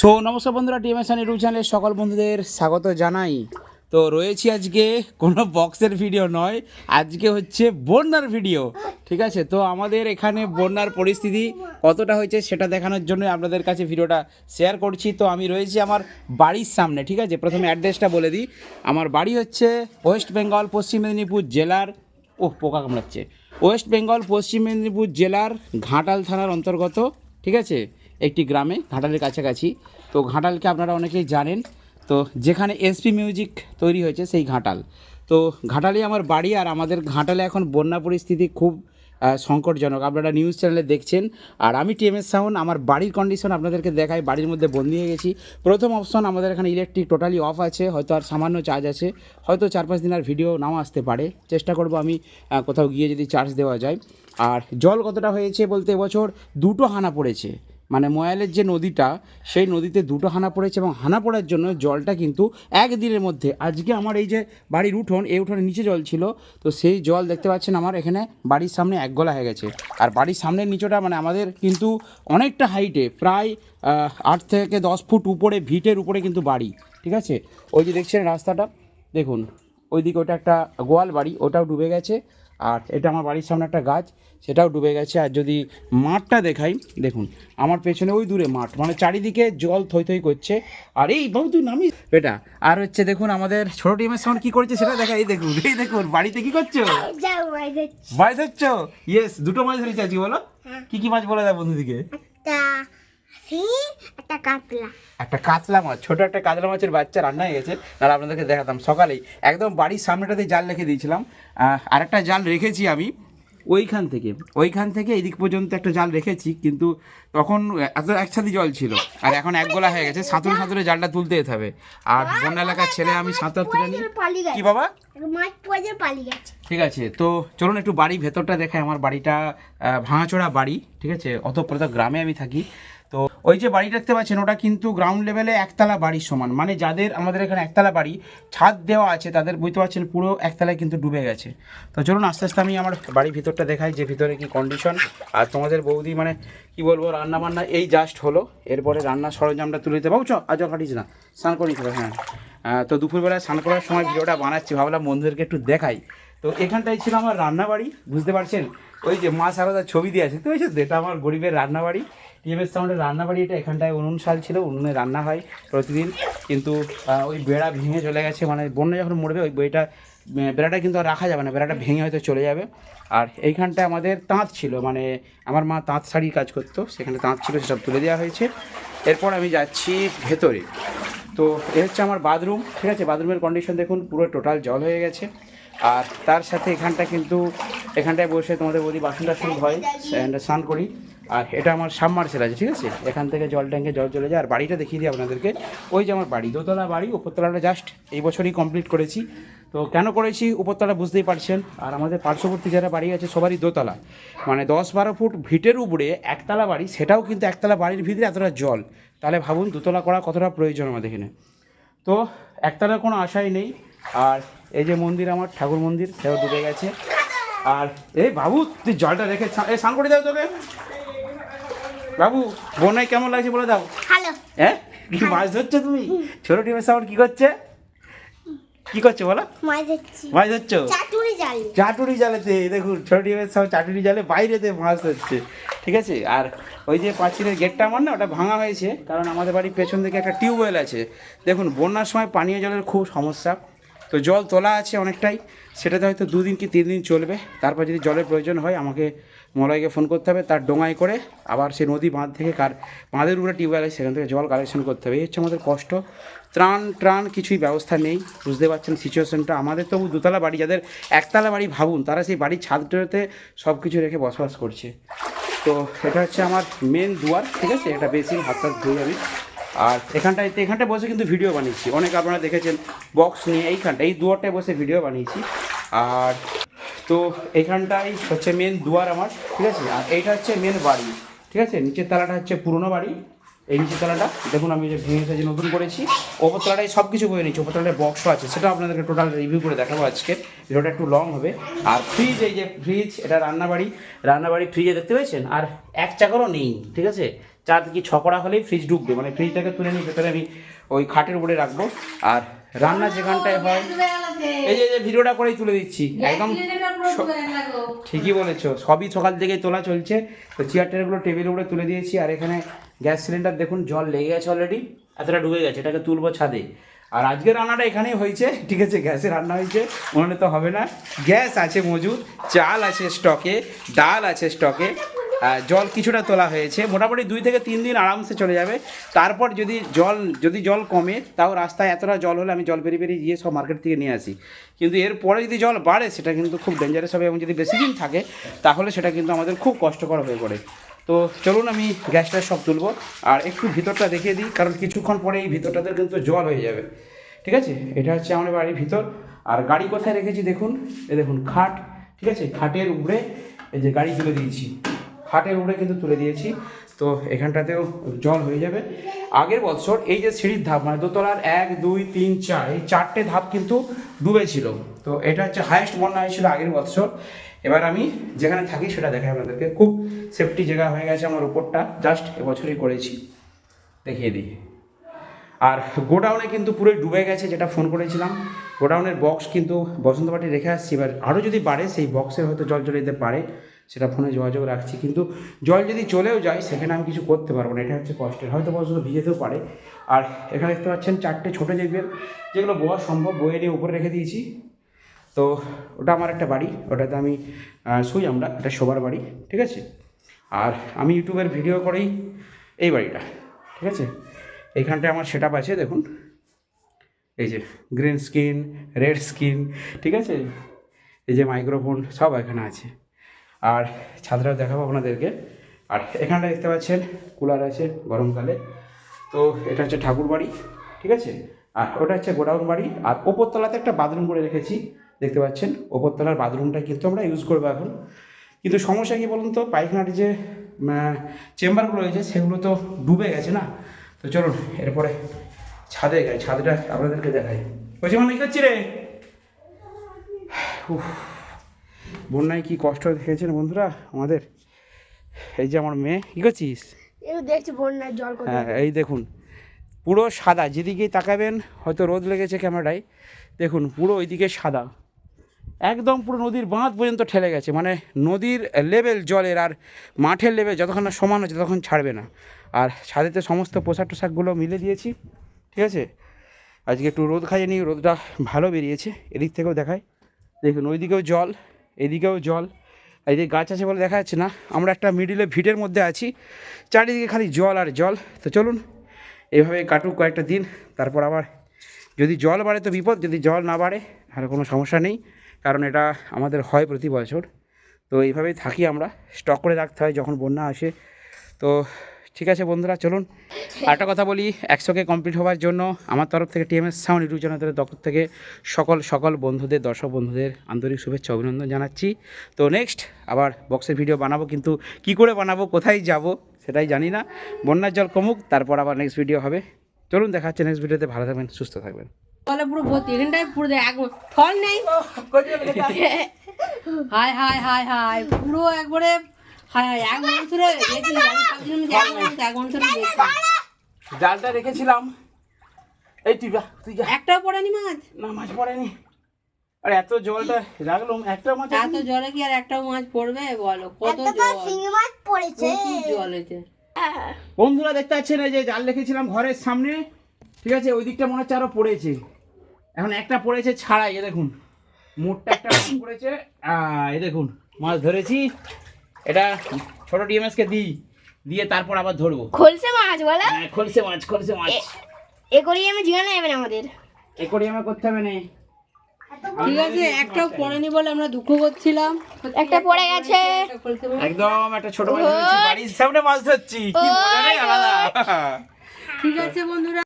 So নমস্কার বন্ধুরা টিএমএসআন YouTube চ্যানেলের সকল বন্ধুদের স্বাগত জানাই। তো রয়েছি আজকে কোনো বক্সের ভিডিও নয়, আজকে হচ্ছে বন্যার ভিডিও ঠিক আছে? তো আমাদের এখানে বন্যার পরিস্থিতি কতটা হয়েছে সেটা দেখানোর জন্য আপনাদের কাছে ভিডিওটা শেয়ার করছি। তো আমি রয়েছি আমার বাড়ির সামনে, ঠিক আছে? প্রথমে অ্যাড্রেসটা বলে দিই। আমার বাড়ি হচ্ছে ওয়েস্ট বেঙ্গল পশ্চিম মেদিনীপুর জেলার ও পোকা কামড়াচ্ছে। ওয়েস্ট বেঙ্গল পশ্চিম মেদিনীপুর জেলার ঘাটাল থানার অন্তর্গত, ঠিক আছে? একটি গ্রামে, ঘাটালের কাছাকাছি। তো ঘাটালকে আপনারা অনেকেই জানেন। তো যেখানে এসপি মিউজিক তৈরি হয়েছে, সেই ঘাটাল। তো ঘাটালে আমার বাড়ি আর আমাদের ঘাটালে এখন বন্যা পরিস্থিতি খুব সংকটজনক। আপনারা নিউজ চ্যানেলে দেখছেন। আর আমি টিএমএস সাউন্ড, আমার বাড়ির কন্ডিশন আপনাদেরকে দেখাই। বাড়ির মধ্যে বন্দি হয়ে গেছি। প্রথম অপশন আমাদের এখানে ইলেকট্রিক টোটালি অফ আছে। হয়তো আর সামান্য চার্জ আছে। হয়তো চার পাঁচ দিন আর ভিডিও নাও আসতে পারে। চেষ্টা করব আমি কোথাও গিয়ে যদি চার্জ দেওয়া যায়। আর জল কতটা হয়েছে বলতে এবছর? দুটো হানা পড়েছে। মানে ময়ালের যে নদীটা, সেই নদীতে দুটো হানা পড়েছে এবং হানা পড়ার জন্য জলটা কিন্তু একদিনের মধ্যে, আজকে আমার এই যে বাড়ির উঠোন, এই উঠোনের নিচে জল ছিল, তো সেই জল দেখতে পাচ্ছেন আমার এখানে বাড়ির সামনে এক গলা হয়ে গেছে। আর বাড়ির সামনের নিচটা মানে আমাদের কিন্তু অনেকটা হাইটে প্রায় আট থেকে দশ ফুট উপরে, ভিটের উপরে কিন্তু বাড়ি, ঠিক আছে? ওই যে দেখছেন রাস্তাটা? দেখুন, ওইদিকে ওটা একটা গোয়াল বাড়ি, ওটাও ডুবে গেছে। আর এটা আমার বাড়ির সামনে একটা গাছ সেটাও ডুবে গেছে। আর যদি মাঠটা দেখাই দেখুন আমার পেছনে ওই দূরে মাঠ মানে চারিদিকে জল থই থই করছে। আর এই বাবু তুই নামি বেটা আর হচ্ছে দেখুন আমাদের ছোট টিমের সামনে কি করছে সেটা দেখা এই দেখুন এই দেখুন বাড়িতে কি করছ? মাছ ধরছো ইয়েস দুটো মাছ ধরেছি আজকে বলো। হ্যাঁ। কি কি মাছ বলে দেয় বন্ধুদিকে? একটা কাতলা। একটা কাতলা মাছ ছোট একটা কাতলা মাছের বাচ্চা রান্না হয়ে গেছে। আর আপনাদেরকে দেখাতাম সকালেই। একদম বাড়ির সামনেটাতে জাল রেখে দিয়েছিলাম। আহ, আরেকটা জাল রেখেছি আমি। ওইখান থেকে ওইখান থেকে এদিক পর্যন্ত একটা জাল রেখেছি কিন্তু তখন এত একসাথে জল ছিল। আর এখন এক গোলা হয়ে গেছে সাঁতুরে সাঁতুরে জালটা তুলতে যেতে হবে। আর বন্যা এলাকার ছেলে আমি সাঁতার তুলে নিই। কি বাবা? ঠিক আছে তো চলুন একটু বাড়ি ভেতরটা দেখাই। আমার বাড়িটা ভাঙাচোড়া বাড়ি ঠিক আছে? অত প্রত গ্রামে আমি থাকি। তো ওই যে বাড়ি দেখতে পাচ্ছেন, ওটা কিন্তু গ্রাউন্ড লেভেলে একতলা বাড়ির সমান। মানে যাদের, আমাদের এখানে একতলা বাড়ি, ছাদ দেওয়া আছে, তাদের বুঝতে পারছেন পুরো একতলায় কিন্তু ডুবে গেছে। তো চলুন, আস্তে আস্তে আমি আমার বাড়ির ভিতরটা দেখাই, যে ভিতরে কি কন্ডিশন আর তোমাদের বৌদি মানে কি বলব রান্না বান্না এই জাস্ট হলো। এরপরে রান্নার সরঞ্জামটা তুলে দিতে পারছ? আজ কাটিস না। স্নান করিস হ্যাঁ। তো দুপুরবেলা স্নান করার সময় ভিডিওটা বানাচ্ছি, ভাবলাম বন্ধুদেরকে একটু দেখাই। তো এখানটাই ছিল আমার রান্নাবাড়ি, বুঝতে পারছেন? ওই যে মা সারদার ছবি দিয়ে আছে তো ওই যে এটা আমার গরিবের রান্নাবাড়ি। টিএমএস সাউন্ডের রান্নাবাড়ি এটা এখানটায় উনুন শাল ছিল, উনুনে রান্না হয় প্রতিদিন। কিন্তু ওই বেড়া ভেঙে চলে গেছে মানে বন্যা যখন মরবে, ওই বইটা বেড়াটা কিন্তু আর রাখা যাবে না, বেড়াটা ভেঙে হয়তো চলে যাবে। আর এইখানটায় আমাদের তাঁত ছিল মানে আমার মা তাঁত শাড়ির কাজ করতো, সেখানে তাঁত ছিল, সেসব তুলে দেওয়া হয়েছে। এরপর আমি যাচ্ছি ভেতরে। তো এ হচ্ছে আমার বাথরুম, ঠিক আছে? বাথরুমের কন্ডিশন দেখুন, পুরো টোটাল জল হয়ে গেছে। আর তার সাথে এখানটা কিন্তু, এখানটায় বসে তোমাদের বলি বাসন টাসন হয় স্নান করি। আর এটা আমার সাবমার্সেল আছে, ঠিক আছে? এখান থেকে জল ট্যাঙ্কে জল চলে যায়, আর বাড়িটা দেখিয়ে দিই আপনাদেরকে। ওই যে আমার বাড়ি, দোতলা বাড়ি, উপরতলাটা জাস্ট এই বছরই কমপ্লিট করেছি। তো কেন করেছি, উপরতলা বুঝতেই পারছেন। আর আমাদের পার্শ্ববর্তী যারা বাড়ি আছে, সবারই দোতলা। মানে দশ বারো ফুট ভিটের উপরে একতলা বাড়ি, সেটাও কিন্তু একতলা বাড়ির ভিতরে এতটা জল। তাহলে ভাবুন, দোতলা করা কতটা প্রয়োজন আমাদের এখানে? তো একতলার কোনো আশাই নেই। আর এই যে মন্দির আমার, ঠাকুর মন্দির, সেও ডুবে গেছে। আর এই বাবু, তুই জলটা রেখে স্নান- এ স্নান করে দাও তোকে। বাবু বন্যায় কেমন লাগছে বলে দাও। হ্যালো হ্যাঁ? কি মাছ ধরছো তুমি? ছোট টিমের সাউন্ড কি করছে? কি করছে বলো? মাছ ধরছি। মাছ ধরছো? চাটুরি জাল। চাটুরি জালেতে দেখুন ছোট টিমের সব চাটুরি জালে বাইরেতে মাছ ধরছে। ঠিক আছে? আর ওই যে পাঁচিলের গেটটা আমার না ওটা ভাঙা হয়েছে। কারণ আমাদের বাড়ির পেছন দিকে একটা টিউবওয়েল আছে। দেখুন বন্যার সময় পানীয় জলের খুব সমস্যা। তো জল তোলা আছে অনেকটাই। সেটাতে হয়তো দুদিন কি তিন দিন চলবে। তারপর যদি জলের প্রয়োজন হয়, আমাকে মলয়কে ফোন করতে হবে। তার ডোঙায় করে আবার সেই নদী বাঁধ থেকে কার বাঁধের উপরে টিউবওয়েল আছে, সেখান থেকে জল কালেকশন করতে হবে। এই হচ্ছে আমাদের কষ্ট। ত্রাণ ট্রাণ কিছুই ব্যবস্থা নেই। বুঝতে পারছেন সিচুয়েশনটা আমাদের তবু দোতলা বাড়ি, যাদের একতলা বাড়ি ভাবুন, তারা সেই বাড়ির ছাদটাতে সব কিছু রেখে বসবাস করছে। তো এটা হচ্ছে আমার মেন দুয়ার, ঠিক আছে? এটা বেশি হাত ধুই আমি আর এখানটায় এখানটায় বসে কিন্তু ভিডিও বানিয়েছি। অনেক আপনারা দেখেছেন বক্স নিয়ে এইখানটা এই দুয়ারটায় বসে ভিডিও বানিয়েছি। আর তো এখানটাই হচ্ছে মেন দুয়ার আমার, ঠিক আছে? আর এইটা হচ্ছে মেন বাড়ি, ঠিক আছে? নিচের তালাটা হচ্ছে পুরনো বাড়ি। এই নিচের তালাটা, দেখুন আমি যে ভেঙে যে নতুন করেছি। ওপর তলাটায় সব কিছু বয়ে নিচ্ছি ওপর বক্সও আছে। সেটা আপনাদেরকে টোটাল রিভিউ করে দেখাবো আজকে। ভিডিওটা একটু লং হবে। আর ফ্রিজ এই যে ফ্রিজ এটা রান্নাবাড়ি। রান্নাবাড়ি ফ্রিজে দেখতে পেয়েছেন? আর এক চাকরও নেই, ঠিক আছে? চার কি ছকড়া হলেই ফ্রিজ ঢুকবে? মানে ফ্রিজটাকে তুলে নিয়ে ভেতরে আমি ওই খাটের উপরে রাখব। আর রান্না যেখানটায় হয় এই যে ভিডিওটা করেই তুলে দিচ্ছি। একদম ঠিকই বলেছ সবই সকাল থেকেই তোলা চলছে। তো চেয়ার টেয়ারগুলো টেবিলের উপরে তুলে দিয়েছি আর এখানে গ্যাস সিলিন্ডার দেখুন জল লেগে গেছে অলরেডি এতটা ডুবে গেছে এটাকে তুলবো ছাদে। আর আজকে রান্নাটা এখানেই হয়েছে ঠিক আছে গ্যাসে রান্না হয়েছে মনে তো হবে না। গ্যাস আছে মজুদ চাল আছে স্টকে ডাল আছে স্টকে জল কিছুটা তোলা হয়েছে। মোটামুটি দুই থেকে তিন দিন আরামসে চলে যাবে। তারপর যদি জল যদি জল কমে, তাও রাস্তায় এতটা জল হলে আমি জল পেরিয়ে পেরিয়ে গিয়ে সব মার্কেট থেকে নিয়ে আসি। কিন্তু এরপরে যদি জল বাড়ে, সেটা কিন্তু খুব ডেঞ্জারাস হবে এবং যদি বেশি দিন থাকে, তাহলে সেটা কিন্তু আমাদের খুব কষ্টকর হয়ে পড়ে। তো চলুন আমি গ্যাসটা সব তুলবো আর একটু ভিতরটা দেখিয়ে দিই, কারণ কিছুক্ষণ পরে এই ভিতরটাতে কিন্তু জল হয়ে যাবে। ঠিক আছে? এটা হচ্ছে আমাদের বাড়ির ভিতর। আর গাড়ি কোথায় রেখেছি দেখুন? এ দেখুন, খাট। ঠিক আছে? খাটের উপরে এই যে গাড়ি তুলে দিয়েছি। খাটের উপরে কিন্তু তুলে দিয়েছি। তো এখানটাতেও জল হয়ে যাবে। আগের বছর এই যে সিঁড়ির ধাপ মানে দোতলার এক, দুই, তিন, চার, এই চারটে ধাপ কিন্তু ডুবেছিল। তো এটা হচ্ছে হায়েস্ট বন্যা হয়েছিল আগের বছর। এবার আমি যেখানে থাকি সেটা দেখাই আপনাদেরকে। খুব সেফটি জায়গা হয়ে গেছে আমার উপরটা। জাস্ট এবছরই করেছি। দেখিয়ে দিই। আর গোডাউনে কিন্তু পুরোই ডুবে গেছে, যেটা ফোন করেছিলাম। গোডাউনের বক্স কিন্তু বসন্তবাটি রেখে আসছি। এবার আরও যদি বাড়ে, সেই বক্সের হয়তো জল চলে যেতে পারে। সেটা ফোনে যোগাযোগ রাখছি। কিন্তু জল যদি চলেও যায়, সেখানে আমি কিছু করতে পারব না। এটা হচ্ছে কষ্টের। হয়তো বসন্ত ভিজেতেও পারে। আর এখানে দেখতে পাচ্ছেন চারটে ছোটো যেগুলো যেগুলো বওয়া সম্ভব, বয়ে নিয়ে উপরে রেখে দিয়েছি। তো ওটা আমার একটা বাড়ি। ওটাতে আমি শুই আমরা। এটা শোবার বাড়ি, ঠিক আছে? আর আমি ইউটিউবের ভিডিও করেই এই বাড়িটা, ঠিক আছে? এইখানটায় আমার সেট আছে, দেখুন। এই যে গ্রিন স্কিন রেড স্ক্রিন ঠিক আছে? এই যে মাইক্রোফোন সব এখানে আছে। আর ছাদটাও দেখাবো আপনাদেরকে। আর এখানটা দেখতে পাচ্ছেন কুলার আছে গরমকালে। তো এটা হচ্ছে ঠাকুর বাড়ি ঠিক আছে? আর ওটা হচ্ছে গোডাউন বাড়ি। আর ওপরতলাতে একটা বাথরুম করে রেখেছি দেখতে পাচ্ছেন? ওপরতলার বাথরুমটা কিন্তু আমরা ইউজ করব এখন। কিন্তু সমস্যা কি বলুন তো? পায়খানার যে চেম্বারগুলো রয়েছে সেগুলো তো ডুবে গেছে না? তো চলুন এরপরে ছাদে গাই ছাদটা আপনাদেরকে দেখাই। বলছি মানে কি করছি রে? উফ, বন্যায় কি কষ্ট দেখেছেন বন্ধুরা আমাদের? এই যে আমার মেয়ে কী করছিস? এই দেখছি বন্যার জল হ্যাঁ এই দেখুন পুরো সাদা যেদিকেই তাকাবেন হয়তো রোদ লেগেছে ক্যামেরায় দেখুন পুরো ওইদিকে সাদা। একদম পুরো নদীর বাঁধ পর্যন্ত ঠেলে গেছে মানে নদীর লেভেল জলের আর মাঠের লেভেল যতক্ষণ না সমান হচ্ছে ততক্ষণ ছাড়বে না। আর ছাদেতে সমস্ত পোশাক টোশাকগুলো মিলে দিয়েছি ঠিক আছে? আজকে একটু রোদ খাইয়ে নিই রোদটা ভালো বেরিয়েছে এদিক থেকেও দেখায়। দেখুন ওইদিকেও জল এদিকেও জল যে গাছ আছে বলে দেখা যাচ্ছে না। আমরা একটা মিডিলে ভিটের মধ্যে আছি, চারিদিকে খালি জল আর জল। তো চলুন এইভাবে কাটুক কয়েকটা দিন, তারপর আবার যদি জল বাড়ে তো বিপদ, যদি জল না বাড়ে তাহলে কোনো সমস্যা নেই, কারণ এটা আমাদের হয় প্রতি বছর। তো এইভাবেই থাকি আমরা স্টক করে রাখতে হয় যখন বন্যা আসে। তো ঠিক আছে বন্ধুরা চলুন। আরেকটা কথা বলি একশোকে কমপ্লিট হওয়ার জন্য আমার তরফ থেকে টিএমএস সাউন্ড ইউটিউব চ্যানেলের তরফ থেকে সকল সকল বন্ধুদের দর্শক বন্ধুদের আন্তরিক শুভেচ্ছা অভিনন্দন জানাচ্ছি। তো নেক্সট আবার বক্সের ভিডিও বানাবো কিন্তু কি করে বানাবো কোথায় যাব সেটাই জানি না। বন্যার জল কমুক তারপর আবার নেক্সট ভিডিও হবে। চলুন দেখা হচ্ছে নেক্সট ভিডিওতে ভালো থাকবেন সুস্থ থাকবেন। ফলে পুরো ভর্তি এখানটায় পুরো ফল নেই। হাই হাই হাই হাই পুরো একবারে হাই হাই এক মানুষের বেশি আমি ভাবছিলাম যে এক মানুষ এক জালটা রেখেছিলাম। এই তুই তুই একটাও পড়েনি মাছ? না মাছ পড়েনি। আর এত জলটা রাখলাম একটা মাছ এত জলে কি আর একটাও মাছ পড়বে? বলো কত জল? শিঙি মাছ পড়েছে। জল হয়েছে বন্ধুরা দেখতে পাচ্ছেন এই যে জাল রেখেছিলাম ঘরের সামনে। ঠিক আছে ওই দিকটা মনে হচ্ছে আরও পড়েছে। এখন একটা পড়েছে ছাড়াই এ দেখুন। মোটটা একটা পড়েছে আহ, এই দেখুন মাছ ধরেছি। এটা ছোট ডিএমএস কে দিই দিয়ে তারপর আবার ধরবো। খলসে মাছ বলো? হ্যাঁ, খলসে মাছ খলসে মাছ। এ করি আমি জিগানো যাবে না আমাদের। একরিয়ামে করতে হবে না। ঠিক আছে একটাও পড়েনি বলে আমরা দুঃখ করছিলাম। একটা পড়ে গেছে। একদম একটা ছোট মাছ বাড়ির সামনে মাছ ধরছি। কি মজা রে আলাদা। ঠিক আছে বন্ধুরা।